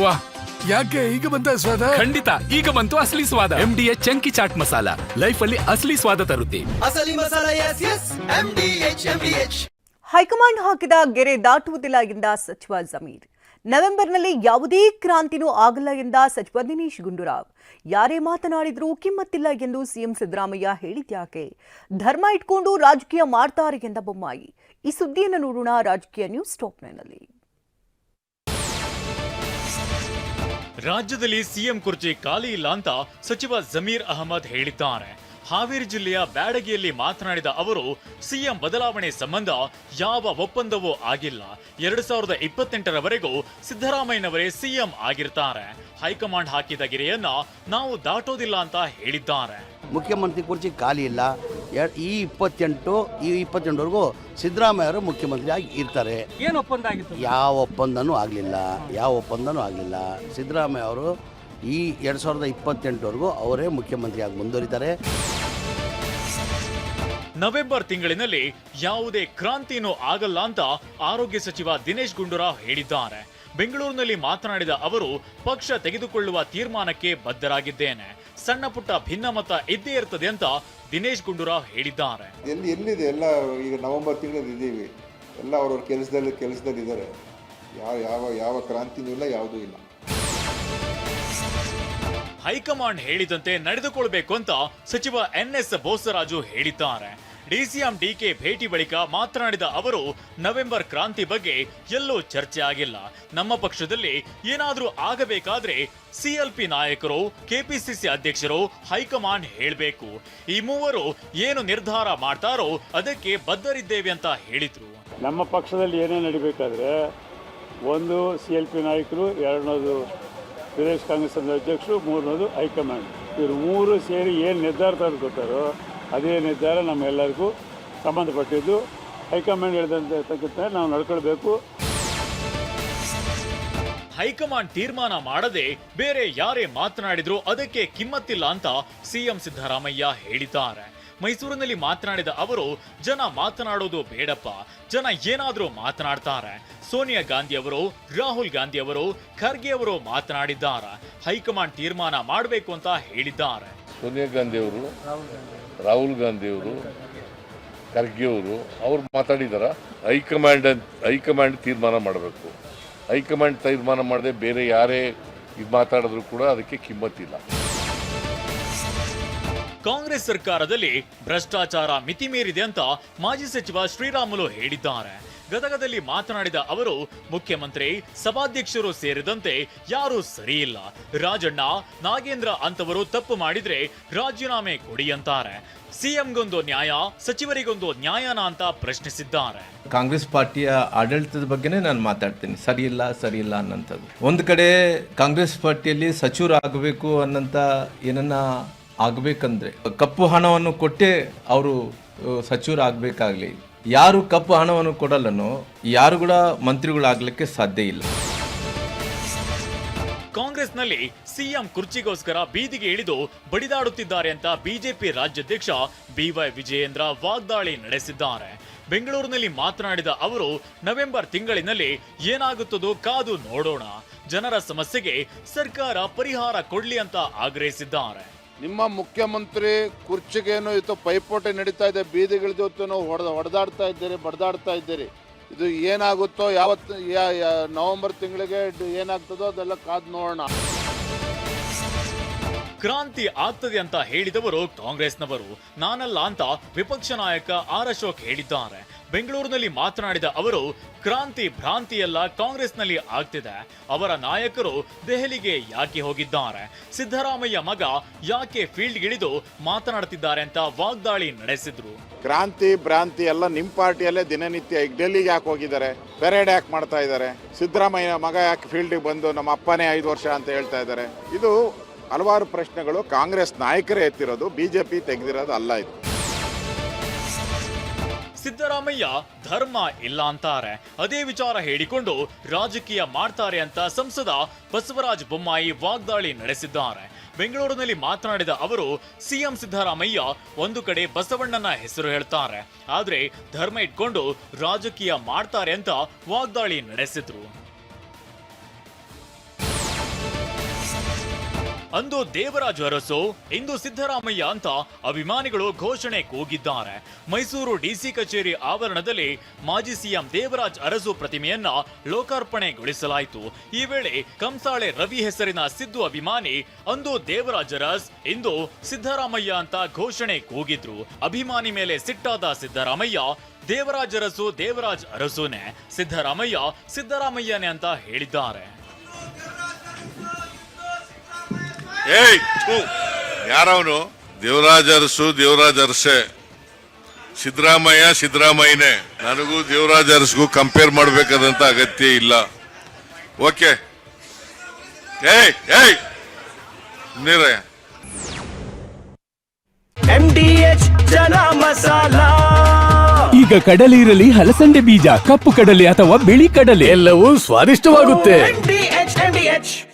ವಾ ಯಾಕೆ ಈಗ ಬಂತ ಸ್ವಾದ? ಖಂಡಿತ ಈಗ ಬಂತು ಅಸಲಿ ಸ್ವಾದ. M D H chunky chaat masala. Life ಅಲ್ಲಿ ಅಸಲಿ ಸ್ವಾದ ತರುತ್ತೆ. ಅಸಲಿ ಮಸಾಲ ಎಸ್ S M D H M D H high command ಹಾಕಿದ ಗೆರೆ ದಾಟುವುದಿಲ್ಲ ಎಂದ ಸಚಿವ ಜಮೀರ್. ನವೆಂಬರ್ನಲ್ಲಿ ಯಾವುದೇ ಕ್ರಾಂತಿನೂ ಆಗಲ್ಲ ಎಂದ ಸಚಿವ ದಿನೇಶ್ ಗುಂಡೂರಾವ್. ಯಾರೇ ಮಾತನಾಡಿದರೂ ಕಿಮ್ಮತ್ತಿಲ್ಲ ಎಂದು ಸಿಎಂ ಸಿದ್ದರಾಮಯ್ಯ ಹೇಳಿದ್ಯಾಕೆ ಧರ್ಮ ಇಟ್ಕೊಂಡು ರಾಜಕೀಯ ಮಾಡ್ತಾರೆ ಎಂದ ಬೊಮ್ಮಾಯಿ. ಈ ಸುದ್ದಿಯನ್ನು ನೋಡೋಣ ರಾಜಕೀಯ ನ್ಯೂಸ್ ಟಾಪ್ನಲ್ಲಿ ರಾಜ್ಯದಲ್ಲಿ ಸಿಎಂ ಕುರ್ಚಿ ಖಾಲಿ ಇಲ್ಲ ಅಂತ ಸಚಿವ ಜಮೀರ್ ಅಹಮದ್ ಹೇಳಿದ್ದಾರೆ. ಹಾವೇರಿ ಜಿಲ್ಲೆಯ ಬ್ಯಾಡಗಿಯಲ್ಲಿ ಮಾತನಾಡಿದ ಅವರು, ಸಿಎಂ ಬದಲಾವಣೆ ಸಂಬಂಧ ಯಾವ ಒಪ್ಪಂದವೂ ಆಗಿಲ್ಲ. ಎರಡು ಸಾವಿರದ ಇಪ್ಪತ್ತೆಂಟರವರೆಗೂ ಸಿದ್ದರಾಮಯ್ಯನವರೇ ಸಿಎಂ ಆಗಿರ್ತಾರೆ. ಹೈಕಮಾಂಡ್ ಹಾಕಿದ ಗಿರಿಯನ್ನ ನಾವು ದಾಟೋದಿಲ್ಲ ಅಂತ ಹೇಳಿದ್ದಾರೆ. ಮುಖ್ಯಮಂತ್ರಿ ಕುರ್ಚಿ ಖಾಲಿ ಇಲ್ಲ. ಈ ಇಪ್ಪತ್ತೆಂಟು ಈ ಇಪ್ಪತ್ತೆಂಟುವರೆಗೂ ಸಿದ್ದರಾಮಯ್ಯ ಅವರು ಮುಖ್ಯಮಂತ್ರಿ ಆಗಿ ಇರ್ತಾರೆ. ಏನು ಒಪ್ಪಂದ ಆಗಿತ್ತು? ಯಾವ ಒಪ್ಪಂದನೂ ಆಗಲಿಲ್ಲ. ಯಾವ ಒಪ್ಪಂದನೂ ಆಗಲಿಲ್ಲ. ಸಿದ್ದರಾಮಯ್ಯ ಅವರು ಈ ಎರಡು ಸಾವಿರದ ಇಪ್ಪತ್ತೆಂಟುವರೆಗೂ ಅವರೇ ಮುಖ್ಯಮಂತ್ರಿಯಾಗಿ ಮುಂದುವರಿತಾರೆ. ನವೆಂಬರ್ ತಿಂಗಳಿನಲ್ಲಿ ಯಾವುದೇ ಕ್ರಾಂತಿನೂ ಆಗಲ್ಲ ಅಂತ ಆರೋಗ್ಯ ಸಚಿವ ದಿನೇಶ್ ಗುಂಡೂರಾವ್ ಹೇಳಿದ್ದಾರೆ. ಬೆಂಗಳೂರಿನಲ್ಲಿ ಮಾತನಾಡಿದ ಅವರು ಪಕ್ಷ ತೆಗೆದುಕೊಳ್ಳುವ ತೀರ್ಮಾನಕ್ಕೆ ಬದ್ಧರಾಗಿದ್ದೇನೆ. ಸಣ್ಣ ಪುಟ್ಟ ಭಿನ್ನಮತ ಇದ್ದೇ ಇರ್ತದೆ ಅಂತ ದಿನೇಶ್ ಗುಂಡೂರಾವ್ ಹೇಳಿದ್ದಾರೆ. ಎಲ್ಲಿ ಎಲ್ಲಿದೆ? ಎಲ್ಲ ಈಗ ನವೆಂಬರ್ ತಿಂಗಳಲ್ಲಿ ಇದ್ದೀವಿ. ಎಲ್ಲ ಅವ್ರವ್ರ ಕೆಲಸದಲ್ಲಿ ಕೆಲಸದಲ್ಲಿ ಇದ್ದಾರೆ. ಯಾವ ಯಾವ ಯಾವ ಕ್ರಾಂತಿನೂ ಇಲ್ಲ ಯಾವುದೂ ಇಲ್ಲ. ಹೈಕಮಾಂಡ್ ಹೇಳಿದಂತೆ ನಡೆದುಕೊಳ್ಬೇಕು ಅಂತ ಸಚಿವ ಎನ್ ಎಸ್ ಬೋಸರಾಜು ಹೇಳಿದ್ದಾರೆ. ಡಿಸಿಎಂ ಡಿಕೆ ಭೇಟಿ ಬಳಿಕ ಮಾತನಾಡಿದ ಅವರು, ನವೆಂಬರ್ ಕ್ರಾಂತಿ ಬಗ್ಗೆ ಎಲ್ಲೂ ಚರ್ಚೆ ಆಗಿಲ್ಲ. ನಮ್ಮ ಪಕ್ಷದಲ್ಲಿ ಏನಾದರೂ ಆಗಬೇಕಾದ್ರೆ ಸಿಎಲ್ಪಿ ನಾಯಕರು, ಕೆಪಿಸಿಸಿ ಅಧ್ಯಕ್ಷರು ಹೈಕಮಾಂಡ್ ಹೇಳಬೇಕು. ಈ ಮೂವರು ಏನು ನಿರ್ಧಾರ ಮಾಡ್ತಾರೋ ಅದಕ್ಕೆ ಬದ್ಧರಿದ್ದೇವೆ ಅಂತ ಹೇಳಿದ್ರು. ನಮ್ಮ ಪಕ್ಷದಲ್ಲಿ ಏನೇ ನಡಿಬೇಕಾದ್ರೆ, ಒಂದು ಸಿ ಎಲ್ ಪಿ ನಾಯಕರು, ಎರಡನೇದು ಪ್ರದೇಶ್ ಕಾಂಗ್ರೆಸ್ ಅಧ್ಯಕ್ಷರು, ಮೂರನೇದು ಹೈಕಮಾಂಡ್. ಇವರು ಮೂರು ಸೇರಿ ಏನು ನಿರ್ಧಾರ ತೆಗೆದುಕೊತಾರೋ ಅದೇ ನಿರ್ಧಾರ ನಮ್ಮೆಲ್ಲರಿಗೂ ಸಂಬಂಧಪಟ್ಟಿದ್ದು. ಹೈಕಮಾಂಡ್ ಹೇಳಿದಂತೆ ತಕ್ಕಂತೆ ನಾವು ನಡ್ಕೊಳ್ಬೇಕು. ಹೈಕಮಾಂಡ್ ತೀರ್ಮಾನ ಮಾಡದೆ ಬೇರೆ ಯಾರೇ ಮಾತನಾಡಿದ್ರು ಅದಕ್ಕೆ ಕಿಮ್ಮತ್ತಿಲ್ಲ ಅಂತ ಸಿಎಂ ಸಿದ್ದರಾಮಯ್ಯ ಹೇಳಿದ್ದಾರೆ. ಮೈಸೂರಿನಲ್ಲಿ ಮಾತನಾಡಿದ ಅವರು ಜನ ಮಾತನಾಡೋದು ಬೇಡಪ್ಪ ಜನ ಏನಾದರೂ ಮಾತನಾಡ್ತಾರೆ. ಸೋನಿಯಾ ಗಾಂಧಿ ಅವರು ರಾಹುಲ್ ಗಾಂಧಿ ಅವರು ಖರ್ಗೆ ಅವರು ಮಾತನಾಡಿದ್ದಾರೆ. ಹೈಕಮಾಂಡ್ ತೀರ್ಮಾನ ಮಾಡಬೇಕು ಅಂತ ಹೇಳಿದ್ದಾರೆ. ಸೋನಿಯಾ ಗಾಂಧಿ ಅವರು ರಾಹುಲ್ ಗಾಂಧಿಯವರು ಖರ್ಗೆ ಅವರು ಅವ್ರು ಮಾತಾಡಿದಾರ, ಹೈಕಮಾಂಡ್ ಹೈಕಮಾಂಡ್ ತೀರ್ಮಾನ ಮಾಡಬೇಕು. ಹೈಕಮಾಂಡ್ ತೀರ್ಮಾನ ಮಾಡದೆ ಬೇರೆ ಯಾರೇ ಇದು ಮಾತಾಡಿದ್ರು ಕೂಡ ಅದಕ್ಕೆ ಕಿಮ್ಮತ್ತಿಲ್ಲ. ಕಾಂಗ್ರೆಸ್ ಸರ್ಕಾರದಲ್ಲಿ ಭ್ರಷ್ಟಾಚಾರ ಮಿತಿ ಮೀರಿದೆ ಅಂತ ಮಾಜಿ ಸಚಿವ ಶ್ರೀರಾಮುಲು ಹೇಳಿದ್ದಾರೆ. ಗದಗದಲ್ಲಿ ಮಾತನಾಡಿದ ಅವರು, ಮುಖ್ಯಮಂತ್ರಿ, ಸಭಾಧ್ಯಕ್ಷರು ಸೇರಿದಂತೆ ಯಾರೂ ಸರಿಯಿಲ್ಲ ರಾಜಣ್ಣ, ನಾಗೇಂದ್ರ ಅಂತವರು ತಪ್ಪು ಮಾಡಿದ್ರೆ ರಾಜೀನಾಮೆ ಕೊಡಿ ಅಂತಾರೆ. ಸಿಎಂಗೊಂದು ನ್ಯಾಯ, ಸಚಿವರಿಗೊಂದು ನ್ಯಾಯನ ಅಂತ ಪ್ರಶ್ನಿಸಿದ್ದಾರೆ. ಕಾಂಗ್ರೆಸ್ ಪಾರ್ಟಿಯ ಆಡಳಿತದ ಬಗ್ಗೆನೇ ನಾನು ಮಾತಾಡ್ತೀನಿ. ಸರಿಯಿಲ್ಲ ಸರಿಯಿಲ್ಲ ಅನ್ನೋಂಥದ್ದು. ಒಂದು ಕಡೆ ಕಾಂಗ್ರೆಸ್ ಪಾರ್ಟಿಯಲ್ಲಿ ಸಚಿವರಾಗಬೇಕು ಅನ್ನಂತ ಏನನ್ನ ಆಗಬೇಕಂದ್ರೆ, ಕಪ್ಪು ಹಣವನ್ನು ಕೊಟ್ಟೇ ಅವರು ಸಚಿವರು ಆಗಬೇಕಾಗಲಿ ಯಾರು ಕಪ್ಪು ಹಣವನ್ನು ಕೊಡಲ್ಲನೋ, ಯಾರು ಕೂಡ ಮಂತ್ರಿಗಳಾಗಲಿಕ್ಕೆ ಸಾಧ್ಯ ಇಲ್ಲ. ಕಾಂಗ್ರೆಸ್ನಲ್ಲಿ ಸಿಎಂ ಕುರ್ಚಿಗೋಸ್ಕರ ಬೀದಿಗೆ ಇಳಿದು ಬಡಿದಾಡುತ್ತಿದ್ದಾರೆ ಅಂತ ಬಿಜೆಪಿ ರಾಜ್ಯಾಧ್ಯಕ್ಷ ಬಿವೈ ವಿಜಯೇಂದ್ರ ವಾಗ್ದಾಳಿ ನಡೆಸಿದ್ದಾರೆ. ಬೆಂಗಳೂರಿನಲ್ಲಿ ಮಾತನಾಡಿದ ಅವರು, ನವೆಂಬರ್ ತಿಂಗಳಿನಲ್ಲಿ ಏನಾಗುತ್ತದೋ ಕಾದು ನೋಡೋಣ. ಜನರ ಸಮಸ್ಯೆಗೆ ಸರ್ಕಾರ ಪರಿಹಾರ ಕೊಡ್ಲಿ ಅಂತ ಆಗ್ರಹಿಸಿದ್ದಾರೆ. ನಿಮ್ಮ ಮುಖ್ಯಮಂತ್ರಿ ಕುರ್ಚಿಗೇನು ಇತ್ತು ಪೈಪೋಟಿ ನಡೀತಾ ಇದೆ ಬೀದಿಗಳ ಜೊತೆ ಹೊಡೆದ, ಹೊಡೆದಾಡ್ತಾ ಇದ್ದೀರಿ, ಬಡ್ದಾಡ್ತಾ ಇದ್ದೀರಿ. ಇದು ಏನಾಗುತ್ತೋ ಯಾವತ್ತು ನವೆಂಬರ್ ತಿಂಗಳಿಗೆ ಏನಾಗ್ತದೋ ಅದೆಲ್ಲ ಕಾದು ನೋಡೋಣ. ಕ್ರಾಂತಿ ಆಗ್ತದೆ ಅಂತ ಹೇಳಿದವರು ಕಾಂಗ್ರೆಸ್ನವರು. ನಾನಲ್ಲ ಅಂತ ವಿಪಕ್ಷ ನಾಯಕ ಆರ್ ಅಶೋಕ್ ಹೇಳಿದ್ದಾರೆ. ಬೆಂಗಳೂರಿನಲ್ಲಿ ಮಾತನಾಡಿದ ಅವರು, ಕ್ರಾಂತಿ ಭ್ರಾಂತಿಯೆಲ್ಲ ಕಾಂಗ್ರೆಸ್ನಲ್ಲಿ ಆಗ್ತಿದೆ. ಅವರ ನಾಯಕರು ದೆಹಲಿಗೆ ಯಾಕೆ ಹೋಗಿದ್ದಾರೆ? ಸಿದ್ದರಾಮಯ್ಯ ಮಗ ಯಾಕೆ ಫೀಲ್ಡ್ಗಿಳಿದು ಮಾತನಾಡ್ತಿದ್ದಾರೆ ಅಂತ ವಾಗ್ದಾಳಿ ನಡೆಸಿದ್ರು. ಕ್ರಾಂತಿ ಭ್ರಾಂತಿ ಎಲ್ಲ ನಿಮ್ಮ ಪಾರ್ಟಿಯಲ್ಲೇ ದಿನನಿತ್ಯ ಈಗ ಡೆಲ್ಲಿಗೆ ಯಾಕೆ ಹೋಗಿದ್ದಾರೆ? ಪೆರೇಡ್ ಯಾಕೆ ಮಾಡ್ತಾ ಇದ್ದಾರೆ? ಸಿದ್ದರಾಮಯ್ಯ ಮಗ ಯಾಕೆ ಫೀಲ್ಡಿಗೆ ಬಂದು ನಮ್ಮ ಅಪ್ಪನೇ ಐದು ವರ್ಷ ಅಂತ ಹೇಳ್ತಾ ಇದ್ದಾರೆ. ಇದು ಹಲವಾರು ಪ್ರಶ್ನೆಗಳು ಕಾಂಗ್ರೆಸ್ ನಾಯಕರೇ ಎತ್ತಿರೋದು, ಬಿಜೆಪಿ ತೆಗೆದಿರೋದು ಅಲ್ಲ ಇದು. ಸಿದ್ದರಾಮಯ್ಯ ಧರ್ಮ ಇಲ್ಲ ಅಂತಾರೆ. ಅದೇ ವಿಚಾರ ಹೇಳಿಕೊಂಡು ರಾಜಕೀಯ ಮಾಡ್ತಾರೆ ಅಂತ ಸಂಸದ ಬಸವರಾಜ ಬೊಮ್ಮಾಯಿ ವಾಗ್ದಾಳಿ ನಡೆಸಿದ್ದಾರೆ. ಬೆಂಗಳೂರಿನಲ್ಲಿ ಮಾತನಾಡಿದ ಅವರು, ಸಿಎಂ ಸಿದ್ದರಾಮಯ್ಯ ಒಂದು ಕಡೆ ಬಸವಣ್ಣನ ಹೆಸರು ಹೇಳ್ತಾರೆ. ಆದರೆ ಧರ್ಮ ಇಟ್ಕೊಂಡು ರಾಜಕೀಯ ಮಾಡ್ತಾರೆ ಅಂತ ವಾಗ್ದಾಳಿ ನಡೆಸಿದ್ರು. ಅಂದು ದೇವರಾಜು ಅರಸು, ಇಂದು ಸಿದ್ದರಾಮಯ್ಯ ಅಂತ ಅಭಿಮಾನಿಗಳು ಘೋಷಣೆ ಕೂಗಿದ್ದಾರೆ. ಮೈಸೂರು ಡಿಸಿ ಕಚೇರಿ ಆವರಣದಲ್ಲಿ ಮಾಜಿ ಸಿಎಂ ದೇವರಾಜ್ ಅರಸು ಪ್ರತಿಮೆಯನ್ನ ಲೋಕಾರ್ಪಣೆಗೊಳಿಸಲಾಯಿತು. ಈ ವೇಳೆ ಕಂಸಾಳೆ ರವಿ ಹೆಸರಿನ ಸಿದ್ದು ಅಭಿಮಾನಿ, ಅಂದು ದೇವರಾಜ್ ಅರಸ್, ಇಂದು ಸಿದ್ದರಾಮಯ್ಯ ಅಂತ ಘೋಷಣೆ ಕೂಗಿದ್ರು. ಅಭಿಮಾನಿ ಮೇಲೆ ಸಿಟ್ಟಾದ ಸಿದ್ದರಾಮಯ್ಯ, ದೇವರಾಜ್ ಅರಸು ದೇವರಾಜ್ ಅರಸುನೆ, ಸಿದ್ದರಾಮಯ್ಯ ಸಿದ್ದರಾಮಯ್ಯನೇ ಅಂತ ಹೇಳಿದ್ದಾರೆ. ಏಯ್ ಯಾರವನು? ದೇವರಾಜ ಅರಸು ದೇವರಾಜ ಅರಸೆ ಸಿದ್ದರಾಮಯ್ಯ ಸಿದ್ದರಾಮಯ್ಯನೇ. ನನಗೂ ದೇವರಾಜ ಅರಸ್ಗೂ ಕಂಪೇರ್ ಮಾಡಬೇಕಾದಂತ ಅಗತ್ಯ ಇಲ್ಲ. ಓಕೆ. ಏಯ್ ಏಯ್. ನೀರಯ್ಯ. ಜನ ಮಸಾಲ. ಈಗ ಕಡಲೆ ಇರಲಿ ಹಲಸಂಡೆ ಬೀಜ ಕಪ್ಪು ಕಡಲೆ ಅಥವಾ ಬಿಳಿ ಕಡಲೆ. ಎಲ್ಲವೂ ಸ್ವಾದಿಷ್ಟವಾಗುತ್ತೆ.